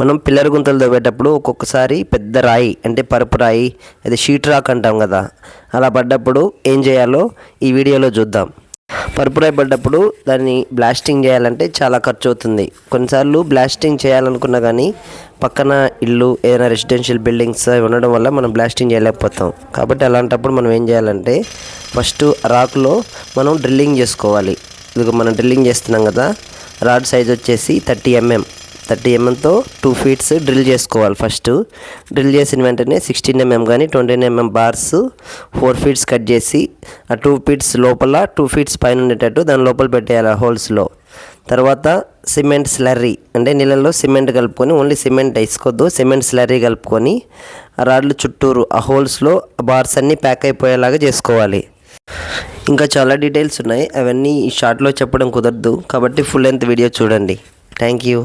మనం పిల్లర గుంతలు తవ్వేటప్పుడు ఒక్కొక్కసారి పెద్ద రాయి అంటే పరుపు రాయి అది షీట్ రాక్ అంటాం కదా అలా పడ్డప్పుడు ఏం చేయాలో ఈ వీడియోలో చూద్దాం. పరుపు రాయి పడ్డప్పుడు దాన్ని బ్లాస్టింగ్ చేయాలంటే చాలా ఖర్చు అవుతుంది కొన్నిసార్లు బ్లాస్టింగ్ చేయాలనుకున్నా కానీ పక్కన ఇల్లు ఏదైనా రెసిడెన్షియల్ బిల్డింగ్స్ అవి ఉండడం వల్ల మనం బ్లాస్టింగ్ చేయలేకపోతాం. కాబట్టి అలాంటప్పుడు మనం ఏం చేయాలంటే ఫస్ట్ రాక్లో మనం డ్రిల్లింగ్ చేసుకోవాలి. ఇది మనం డ్రిల్లింగ్ చేస్తున్నాం కదా రాడ్ సైజ్ వచ్చేసి థర్టీ ఎంఎం థర్టీ ఎంఎంతో టూ ఫీట్స్ డ్రిల్ చేసుకోవాలి ఫస్ట్. డ్రిల్ చేసిన వెంటనే సిక్స్టీన్ ఎంఎం కానీ twenty mm bars four feets cut చేసి ఆ టూ ఫీట్స్ లోపల టూ ఫీట్స్ పైన ఉండేటట్టు దాని లోపల పెట్టేయాలి ఆ హోల్స్లో తర్వాత సిమెంట్ స్లర్రీ అంటే నీళ్ళల్లో సిమెంట్ కలుపుకొని ఓన్లీ సిమెంట్ వేసుకోవద్దు సిమెంట్ స్లర్రీ కలుపుకొని ఆ రాడ్లు చుట్టూరు ఆ హోల్స్లో బార్స్ అన్నీ ప్యాక్ అయిపోయేలాగా చేసుకోవాలి. ఇంకా చాలా డీటెయిల్స్ ఉన్నాయి అవన్నీ ఈ షార్ట్లో చెప్పడం కుదరదు కాబట్టి ఫుల్ లెంత్ వీడియో చూడండి. Thank you.